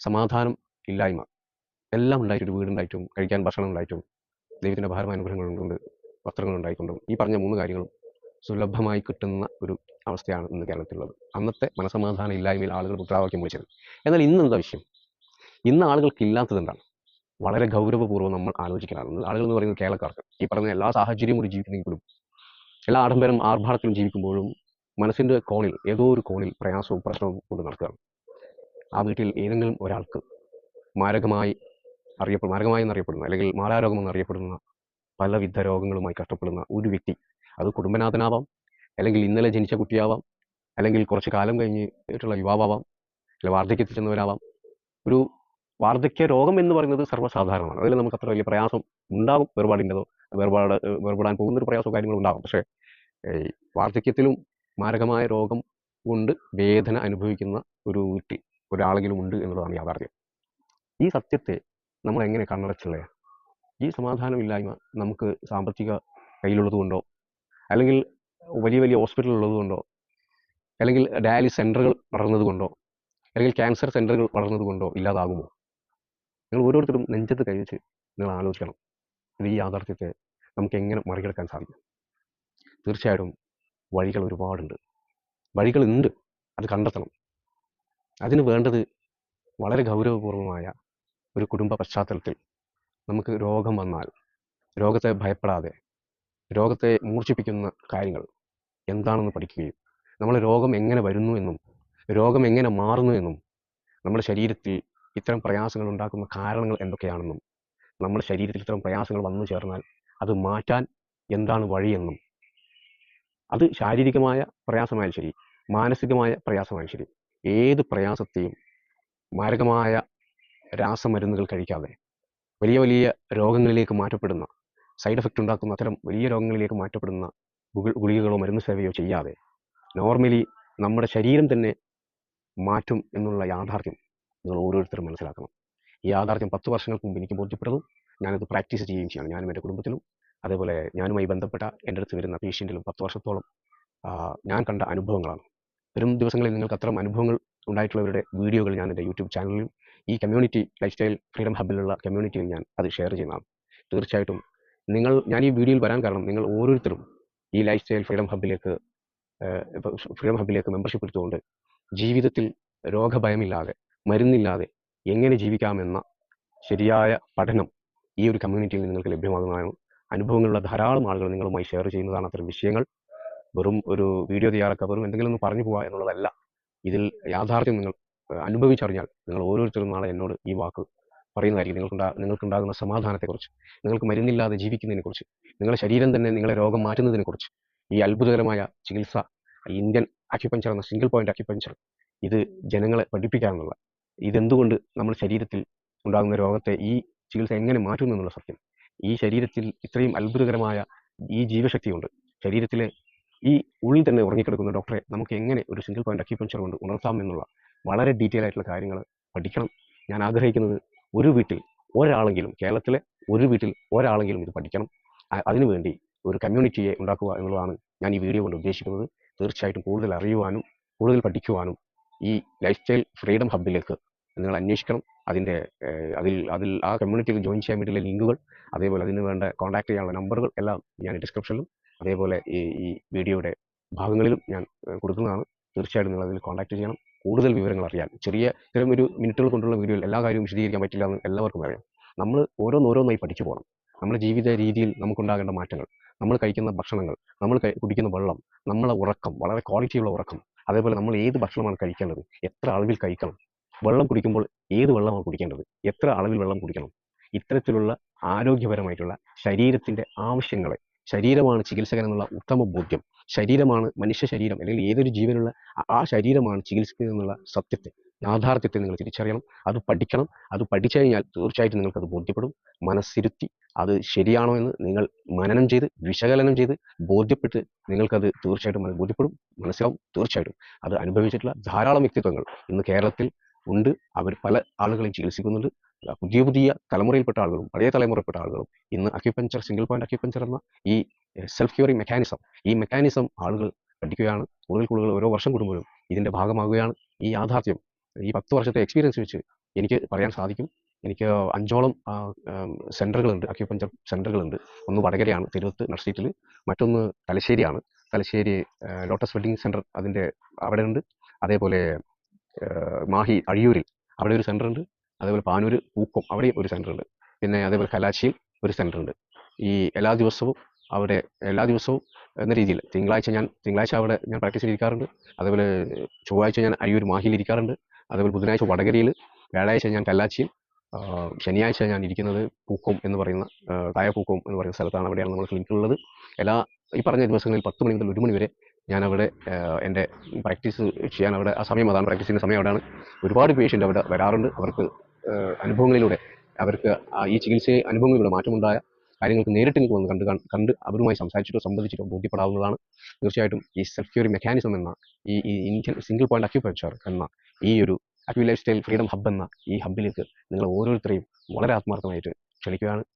സമാധാനം ഇല്ലായ്മ. എല്ലാം ഉണ്ടായിട്ട് ഒരു വീടുണ്ടായിട്ടും കഴിക്കാൻ ഭക്ഷണം ഉണ്ടായിട്ടും ദൈവത്തിന്റെ വസ്ത്രങ്ങൾ ഉണ്ടായിക്കൊണ്ടും ഈ പറഞ്ഞ മൂന്ന് കാര്യങ്ങളും സുലഭമായി കിട്ടുന്ന ഒരു അവസ്ഥയാണ് ഇന്ന് കേരളത്തിലുള്ളത്. അന്നത്തെ മനസമാധാന ഇല്ലായ്മയിൽ ആളുകൾ മുദ്രാവാക്യം വിളിച്ചത്. എന്നാൽ ഇന്ന് എന്താ വിഷയം? ഇന്ന് ആളുകൾക്ക് ഇല്ലാത്തത് എന്താണ്? വളരെ ഗൗരവപൂർവം നമ്മൾ ആലോചിക്കാറുണ്ട് ആളുകൾ എന്ന് പറയുന്നത് കേരളക്കാർക്ക്. ഈ പറഞ്ഞ എല്ലാ സാഹചര്യവും കൂടി ജീവിക്കുന്നെങ്കിലും എല്ലാ ആഡംബരം ആർഭാടത്തിലും ജീവിക്കുമ്പോഴും മനസ്സിന്റെ കോണിൽ ഏതോ ഒരു കോണിൽ പ്രയാസവും പ്രശ്നവും കൊണ്ട് നടക്കുകയാണ്. ആ വീട്ടിൽ ഏതെങ്കിലും ഒരാൾക്ക് മാരകമായി അറിയപ്പെടുന്ന മാരകമായി എന്നറിയപ്പെടുന്ന അല്ലെങ്കിൽ മാരാരോഗം എന്നറിയപ്പെടുന്ന പലവിധ രോഗങ്ങളുമായി കഷ്ടപ്പെടുന്ന ഒരു വ്യക്തി അത് കുടുംബനാഥനാവാം അല്ലെങ്കിൽ ഇന്നലെ ജനിച്ച കുട്ടിയാവാം അല്ലെങ്കിൽ കുറച്ച് കാലം കഴിഞ്ഞിട്ടുള്ള യുവാവാം അല്ലെങ്കിൽ വാർദ്ധക്യത്തിൽ ചെന്നവരാവാം. ഒരു വാർദ്ധക്യ രോഗം എന്ന് പറയുന്നത് സർവസാധാരണമാണ്. അതിൽ നമുക്ക് അത്ര വലിയ പ്രയാസം ഉണ്ടാകും വേർപാടിന്റെതോ വേർപാട് വേർപെടാൻ പോകുന്ന ഒരു പ്രയാസമോ കാര്യങ്ങളോ ഉണ്ടാകും പക്ഷേ വാർദ്ധക്യത്തിലും മാരകമായ രോഗം കൊണ്ട് വേദന അനുഭവിക്കുന്ന ഒരു വീട്ടിൽ ഒരാളെങ്കിലും ഉണ്ട് എന്നുള്ളതാണ് യാഥാർത്ഥ്യം. ഈ സത്യത്തെ നമ്മൾ എങ്ങനെ കണ്ണടച്ചുള്ളത് ഈ സമാധാനമില്ലായ്മ നമുക്ക് സാമ്പത്തിക കയ്യിലുള്ളത് കൊണ്ടോ അല്ലെങ്കിൽ വലിയ വലിയ ഹോസ്പിറ്റൽ ഉള്ളത് കൊണ്ടോ അല്ലെങ്കിൽ ഡയാലിസ് സെന്ററുകൾ വളർന്നത് കൊണ്ടോ അല്ലെങ്കിൽ ക്യാൻസർ സെന്ററുകൾ വളർന്നത് കൊണ്ടോ ഇല്ലാതാകുമോ? നിങ്ങൾ ഓരോരുത്തരും നെഞ്ചത്ത് കഴിച്ച് നിങ്ങൾ ആലോചിക്കണം. ഇത് ഈ യാഥാർത്ഥ്യത്തെ നമുക്ക് എങ്ങനെ മറികടക്കാൻ സാധിക്കും? തീർച്ചയായിട്ടും വഴികൾ ഒരുപാടുണ്ട്. വഴികളുണ്ട് അത് കണ്ടെത്തണം. അതിന് വേണ്ടത് വളരെ ഗൗരവപൂർവമായ ഒരു കുടുംബ പശ്ചാത്തലത്തിൽ നമുക്ക് രോഗം വന്നാൽ രോഗത്തെ ഭയപ്പെടാതെ രോഗത്തെ മൂർച്ഛിപ്പിക്കുന്ന കാര്യങ്ങൾ എന്താണെന്ന് പഠിക്കുകയും നമ്മൾ രോഗം എങ്ങനെ വരുന്നു എന്നും രോഗം എങ്ങനെ മാറുന്നു എന്നും നമ്മുടെ ശരീരത്തിൽ ഇത്തരം പ്രയാസങ്ങൾ ഉണ്ടാക്കുന്ന കാരണങ്ങൾ എന്തൊക്കെയാണെന്നും നമ്മുടെ ശരീരത്തിൽ ഇത്തരം പ്രയാസങ്ങൾ വന്നു ചേർന്നാൽ അത് മാറ്റാൻ എന്താണ് വഴിയെന്നും അത് ശാരീരികമായ പ്രയാസമായാലും ശരി മാനസികമായ പ്രയാസമായാലും ശരി ഏത് പ്രയാസത്തെയും മാരകമായ രാസമരുന്നുകൾ കഴിക്കാതെ വലിയ വലിയ രോഗങ്ങളിലേക്ക് മാറ്റപ്പെടുന്ന സൈഡ് എഫക്റ്റ് ഉണ്ടാക്കുന്ന അത്തരം വലിയ രോഗങ്ങളിലേക്ക് മാറ്റപ്പെടുന്ന ഗുളി- ഗുളികകളോ മരുന്ന് സേവയോ ചെയ്യാതെ നോർമലി നമ്മുടെ ശരീരം തന്നെ മാറ്റും എന്നുള്ള യാഥാർത്ഥ്യം നിങ്ങൾ ഓരോരുത്തരും മനസ്സിലാക്കണം. ഈ യാഥാർത്ഥ്യം പത്ത് വർഷങ്ങൾക്ക് മുമ്പ് എനിക്ക് ബോധ്യപ്പെട്ടതും. ഞാനത് പ്രാക്ടീസ് ചെയ്യുകയും ചെയ്യണം. ഞാനും എന്റെ കുടുംബത്തിലും അതേപോലെ ഞാനുമായി ബന്ധപ്പെട്ട എന്റെ അടുത്ത് വരുന്ന പേഷ്യന്റിലും പത്ത് വർഷത്തോളം ഞാൻ കണ്ട അനുഭവങ്ങളാണ്. വരും ദിവസങ്ങളിൽ നിങ്ങൾക്ക് അത്തരം അനുഭവങ്ങൾ ഉണ്ടായിട്ടുള്ളവരുടെ വീഡിയോകൾ ഞാൻ എന്റെ യൂട്യൂബ് ചാനലിലും ഈ കമ്മ്യൂണിറ്റി ലൈഫ് സ്റ്റൈൽ ഫ്രീഡം ഹബിലുള്ള കമ്മ്യൂണിറ്റിയിൽ ഞാൻ അത് ഷെയർ ചെയ്യുന്നതാണ്. തീർച്ചയായിട്ടും നിങ്ങൾ ഞാൻ ഈ വീഡിയോയിൽ വരാൻ കാരണം നിങ്ങൾ ഓരോരുത്തരും ഈ ലൈഫ് സ്റ്റൈൽ ഫ്രീഡം ഹബിലേക്ക് ഫ്രീഡം ഹബിലേക്ക് മെമ്പർഷിപ്പ് എടുത്തുകൊണ്ട് ജീവിതത്തിൽ രോഗഭയമില്ലാതെ മരുന്നില്ലാതെ എങ്ങനെ ജീവിക്കാമെന്ന ശരിയായ പഠനം ഈ ഒരു കമ്മ്യൂണിറ്റിയിൽ നിങ്ങൾക്ക് ലഭ്യമാകുന്നതാണ്. അനുഭവങ്ങളുള്ള ധാരാളം ആളുകൾ നിങ്ങളുമായി ഷെയർ ചെയ്യുന്നതാണ് അത്തരം വിഷയങ്ങൾ. വെറും ഒരു വീഡിയോ തയ്യാറാക്കുക വെറും എന്തെങ്കിലും ഒന്ന് പറഞ്ഞു പോവുക എന്നുള്ളതല്ല. ഇതിൽ യാഥാർത്ഥ്യം നിങ്ങൾ അനുഭവിച്ചറിഞ്ഞാൽ നിങ്ങൾ ഓരോരുത്തരും നാളെ എന്നോട് ഈ വാക്ക് പറയുന്നതായിരിക്കും. നിങ്ങൾക്കുണ്ടാ നിങ്ങൾക്കുണ്ടാകുന്ന സമാധാനത്തെക്കുറിച്ച് നിങ്ങൾക്ക് മരുന്നില്ലാതെ ജീവിക്കുന്നതിനെക്കുറിച്ച് നിങ്ങളുടെ ശരീരം തന്നെ നിങ്ങളെ രോഗം മാറ്റുന്നതിനെക്കുറിച്ച് ഈ അത്ഭുതകരമായ ചികിത്സ ഇന്ത്യൻ അക്യുപഞ്ചർ എന്ന സിംഗിൾ പോയിന്റ് അക്യുപഞ്ചർ ഇത് ജനങ്ങളെ പഠിപ്പിക്കാമെന്നുള്ള ഇതെന്തുകൊണ്ട് നമ്മുടെ ശരീരത്തിൽ ഉണ്ടാകുന്ന രോഗത്തെ ഈ ചികിത്സ എങ്ങനെ മാറ്റുന്നു എന്നുള്ള സത്യം. ഈ ശരീരത്തിൽ ഇത്രയും അത്ഭുതകരമായ ഈ ജീവശക്തിയുണ്ട്. ശരീരത്തിലെ ഈ ഉള്ളിൽ തന്നെ ഉറങ്ങിക്കിടക്കുന്ന ഡോക്ടറെ നമുക്ക് എങ്ങനെ ഒരു സിംഗിൾ പോയിന്റ് അക്യുപഞ്ചർ കൊണ്ട് ഉണർത്താം എന്നുള്ള വളരെ ഡീറ്റെയിൽ ആയിട്ടുള്ള കാര്യങ്ങൾ പഠിക്കണം. ഞാൻ ആഗ്രഹിക്കുന്നത് ഒരു വീട്ടിൽ ഒരാളെങ്കിലും കേരളത്തിലെ ഒരു വീട്ടിൽ ഒരാളെങ്കിലും ഇത് പഠിക്കണം. അതിനുവേണ്ടി ഒരു കമ്മ്യൂണിറ്റിയെ ഉണ്ടാക്കുക എന്നുള്ളതാണ് ഞാൻ ഈ വീഡിയോ കൊണ്ട് ഉദ്ദേശിക്കുന്നത്. തീർച്ചയായിട്ടും കൂടുതൽ അറിയുവാനും കൂടുതൽ പഠിക്കുവാനും ഈ ലൈഫ് സ്റ്റൈൽ ഫ്രീഡം ഹബിലേക്ക് നിങ്ങൾ അന്വേഷിക്കണം. അതിന്റെ അതിൽ അതിൽ ആ കമ്മ്യൂണിറ്റിയിൽ ജോയിൻ ചെയ്യാൻ വേണ്ടിയുള്ള ലിങ്കുകൾ അതേപോലെ അതിന് വേണ്ട കോൺടാക്ട് ചെയ്യാനുള്ള നമ്പറുകൾ എല്ലാം ഞാൻ ഡിസ്ക്രിപ്ഷനിലും അതേപോലെ ഈ ഈ വീഡിയോയുടെ ഭാഗങ്ങളിലും ഞാൻ കൊടുക്കുന്നതാണ്. തീർച്ചയായിട്ടും നിങ്ങൾ അതിൽ കോൺടാക്ട് ചെയ്യണം. കൂടുതൽ വിവരങ്ങൾ അറിയാൻ. ചെറിയ ഇത്തരം ഒരു മിനിറ്റുകൾ കൊണ്ടുള്ള വീഡിയോയിൽ എല്ലാ കാര്യവും വിശദീകരിക്കാൻ പറ്റില്ല എന്ന് എല്ലാവർക്കും അറിയാം. നമ്മൾ ഓരോന്നോരോന്നായി പഠിച്ചു പോകണം. നമ്മുടെ ജീവിത രീതിയിൽ നമുക്കുണ്ടാകേണ്ട മാറ്റങ്ങൾ നമ്മൾ കഴിക്കുന്ന ഭക്ഷണങ്ങൾ നമ്മൾ കുടിക്കുന്ന വെള്ളം നമ്മളെ ഉറക്കം വളരെ ക്വാളിറ്റിയുള്ള ഉറക്കം അതേപോലെ നമ്മൾ ഏത് ഭക്ഷണമാണ് കഴിക്കേണ്ടത് എത്ര അളവിൽ കഴിക്കണം വെള്ളം കുടിക്കുമ്പോൾ ഏത് വെള്ളമാണ് കുടിക്കേണ്ടത് എത്ര അളവിൽ വെള്ളം കുടിക്കണം ഇത്തരത്തിലുള്ള ആരോഗ്യപരമായിട്ടുള്ള ശരീരത്തിന്റെ ആവശ്യങ്ങളെ ശരീരമാണ് ചികിത്സകൻ എന്നുള്ള ഉത്തമ ബോധ്യം. ശരീരമാണ് മനുഷ്യ ശരീരം അല്ലെങ്കിൽ ഏതൊരു ജീവനുള്ള ആ- ശരീരമാണ് ചികിത്സിക്കുന്നത് എന്നുള്ള സത്യത്തെ യാഥാർത്ഥ്യത്തെ നിങ്ങൾ തിരിച്ചറിയണം. അത് പഠിക്കണം. അത് പഠിച്ചു കഴിഞ്ഞാൽ തീർച്ചയായിട്ടും നിങ്ങൾക്കത് ബോധ്യപ്പെടും. മനസ്സിരുത്തി അത് ശരിയാണോ എന്ന് നിങ്ങൾ മനനം ചെയ്ത് വിശകലനം ചെയ്ത് ബോധ്യപ്പെട്ട് നിങ്ങൾക്കത് തീർച്ചയായിട്ടും ബോധ്യപ്പെടും. മനസ്സിലാവും? തീർച്ചയായിട്ടും. അത് അനുഭവിച്ചിട്ടുള്ള ധാരാളം വ്യക്തിത്വങ്ങൾ ഇന്ന് കേരളത്തിൽ ഉണ്ട്. അവർ പല ആളുകളെയും ചികിത്സിക്കുന്നുണ്ട്. പുതിയ പുതിയ തലമുറയിൽപ്പെട്ട ആളുകളും പഴയ തലമുറയിൽപ്പെട്ട ആളുകളും ഇന്ന് അക്യുപഞ്ചർ സിംഗിൾ പോയിന്റ് അക്യുപഞ്ചർ എന്ന ഈ സെൽഫ് ക്യൂറിംഗ് മെക്കാനിസം ഈ മെക്കാനിസം ആളുകൾ പഠിക്കുകയാണ്. കൂടുതൽ കൂടുതൽ ഓരോ വർഷം കൂടുമ്പോഴും ഇതിന്റെ ഭാഗമാകുകയാണ് ഈ യാഥാർത്ഥ്യം. ഈ പത്ത് വർഷത്തെ എക്സ്പീരിയൻസ് വെച്ച് എനിക്ക് പറയാൻ സാധിക്കും. എനിക്ക് അഞ്ചോളം സെന്ററുകളുണ്ട് അക്യുപഞ്ചർ സെന്ററുകളുണ്ട് ഒന്ന് വടകരയാണ് തിരുവത്ത് നർസീറ്റിൽ. മറ്റൊന്ന് തലശ്ശേരിയാണ്. തലശ്ശേരി ലോട്ടസ് വെഡിങ് സെന്റർ അതിന്റെ അവിടെ ഉണ്ട് അതേപോലെ മാഹി അഴിയൂരിൽ അവിടെ ഒരു സെന്റർ ഉണ്ട് അതേപോലെ പാനൂർ പൂക്കും അവിടെയും ഒരു സെന്റർ ഉണ്ട്. പിന്നെ അതേപോലെ കലാച്ചിയിൽ ഒരു സെന്റർ ഉണ്ട്. ഈ എല്ലാ ദിവസവും അവിടെ എല്ലാ ദിവസവും എന്ന രീതിയിൽ തിങ്കളാഴ്ച ഞാൻ തിങ്കളാഴ്ച അവിടെ ഞാൻ പ്രാക്ടീസ് ചെയ്തിരിക്കാറുണ്ട്. അതേപോലെ ചൊവ്വാഴ്ച ഞാൻ അയ്യൂർ മാഹിയിൽ ഇരിക്കാറുണ്ട്. അതേപോലെ ബുധനാഴ്ച വടകരയിൽ വ്യാഴാഴ്ച ഞാൻ കല്ലാച്ചിയിൽ ശനിയാഴ്ച ഞാൻ ഇരിക്കുന്നത് പൂക്കോം എന്ന് പറയുന്ന ആ, തായപൂക്കോം എന്ന് പറയുന്ന സ്ഥലത്താണ് അവിടെയാണ് നമ്മൾ ക്ലിനിക്കുള്ളത് എല്ലാ ഈ പറഞ്ഞ ദിവസങ്ങളിൽ പത്ത് മണി മുതൽ ഒരു മണി വരെ ഞാൻ അവിടെ എന്റെ പ്രാക്ടീസ് ചെയ്യാൻ അവിടെ ആ സമയം അതാണ് പ്രാക്ടീസ് ചെയ്യുന്ന സമയം അവിടെയാണ്. ഒരുപാട് പേഷ്യന്റ് അവിടെ വരാറുണ്ട്. അവർക്ക് അനുഭവങ്ങളിലൂടെ അവർക്ക് ഈ ചികിത്സയെ അനുഭവങ്ങളിലൂടെ മാറ്റമുണ്ടായ കാര്യങ്ങൾക്ക് നേരിട്ട് നിങ്ങൾക്ക് വന്ന് കണ്ട് കണ്ട് അവരുമായി സംസാരിച്ചിട്ടോ സംബന്ധിച്ചിട്ടോ ബോധ്യപ്പെടാവുന്നതാണ്. തീർച്ചയായിട്ടും ഈ സെൽഫ് ക്യൂറി മെക്കാനിസം എന്ന ഈ ഇന്ത്യൻ സിംഗിൾ പോയിന്റ് അക്യുപഞ്ചർ എന്ന ഈ ഒരു acu lifestyle freedom hub എന്ന ഈ ഹബ്ബിലേക്ക് നിങ്ങൾ ഓരോരുത്തരെയും വളരെ ആത്മാർത്ഥമായിട്ട് ക്ഷണിക്കുകയാണ്.